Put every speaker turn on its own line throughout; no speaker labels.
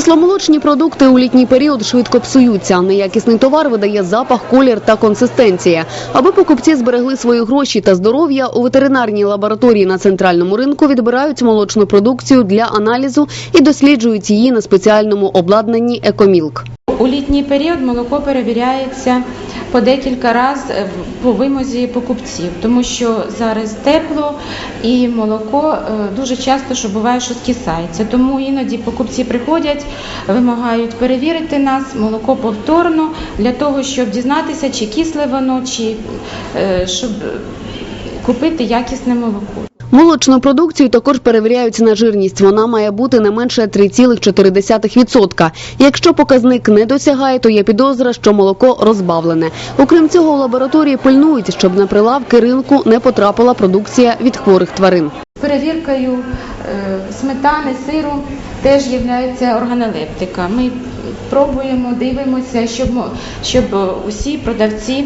Кисломолочні продукти у літній період швидко псуються. Неякісний товар видає запах, колір та консистенція. Аби покупці зберегли свої гроші та здоров'я, у ветеринарній лабораторії на центральному ринку відбирають молочну продукцію для аналізу і досліджують її на спеціальному обладнанні Екомілк.
У літній період молоко перевіряється по декілька разів по вимозі покупців, тому що зараз тепло і молоко е, дуже часто що буває, що скисається. Тому іноді покупці приходять, вимагають перевірити нас молоко повторно для того, щоб дізнатися, чи кисле воно, чи е, щоб купити якісне молоко.
Молочну продукцію також перевіряють на жирність. Вона має бути не менше 3,4%. Якщо показник не досягає, то є підозра, що молоко розбавлене. Окрім цього, у лабораторії пильнують, щоб на прилавки ринку не потрапила продукція від хворих тварин.
Перевіркою е, сметани, сиру теж є органолептика. Ми пробуємо, дивимося, щоб, щоб е, усі продавці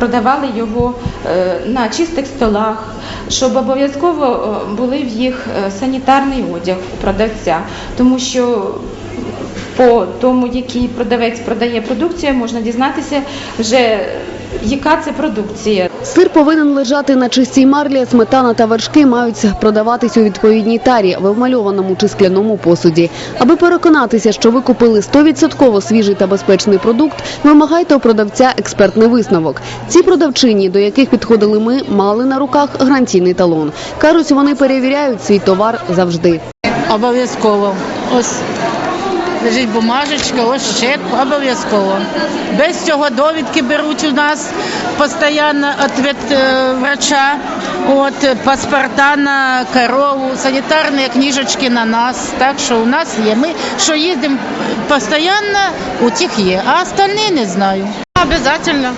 продавали його е, на чистих столах, щоб обов'язково е, були в їх е, санітарний одяг у продавця, тому що по тому, який продавець продає продукцію, можна дізнатися вже яка це продукція.
Сир повинен лежати на чистій марлі, сметана та вершки мають продаватись у відповідній тарі в обмальованому чи скляному посуді. Аби переконатися, що ви купили 100% свіжий та безпечний продукт, вимагайте у продавця експертний висновок. Ці продавчині, до яких підходили ми, мали на руках гарантійний талон. Кажуть, вони перевіряють свій товар завжди.
Обов'язково. Ось лежить бумажечка, ось чек, обов'язково. Без цього довідки беруть у нас постійно від е, врача, от, паспорта на корову, санітарні книжечки на нас. Так що у нас є. Ми що їздимо постійно, у тих є, а остальні не знаю.
Обязательно.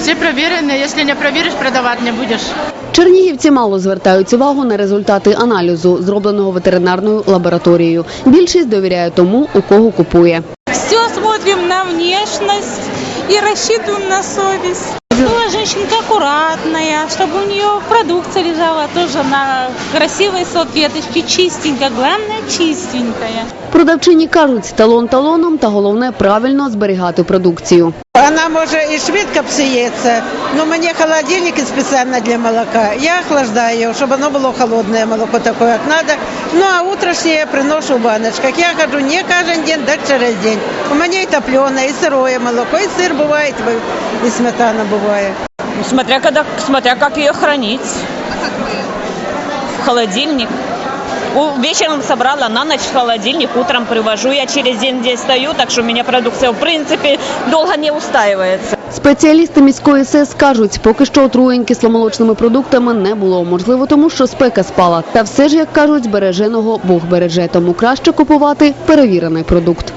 Все проверены. Если не проверишь, продавать не будешь.
Чернігівці мало звертають увагу на результати аналізу, зробленого ветеринарною лабораторією. Більшість довіряє тому, у кого купує.
Все смотрим на внешность и рассчитываем на совесть. Была женщинка аккуратная, чтобы у нее продукция лежала тоже на красивой салфеточке, чистенько, главное чистенькая.
Продавчині кажуть, талон талоном, та головне правильно зберігати продукцію.
Вона може і швидко псується, але мені холодильник спеціально для молока. Я охлаждаю його, щоб воно було холодне молоко таке, як треба. Ну а утрішнє я приношу в баночках. Я хожу не кожен день, так через день. У мене і топлене, і сироє молоко, і сир буває, і сметана буває.
Смотря, когда, смотря как ее хранить. В холодильник. Вечером собрала, на ночь в холодильник, утром привожу. Я через день здесь стою, так что у меня продукция, в принципе, долго не устаивается.
Спеціалісти міської СЕС кажуть, поки що отруєнь кисломолочними продуктами не було. Можливо, тому що спека спала. Та все ж, як кажуть, береженого Бог береже. Тому краще купувати перевірений продукт.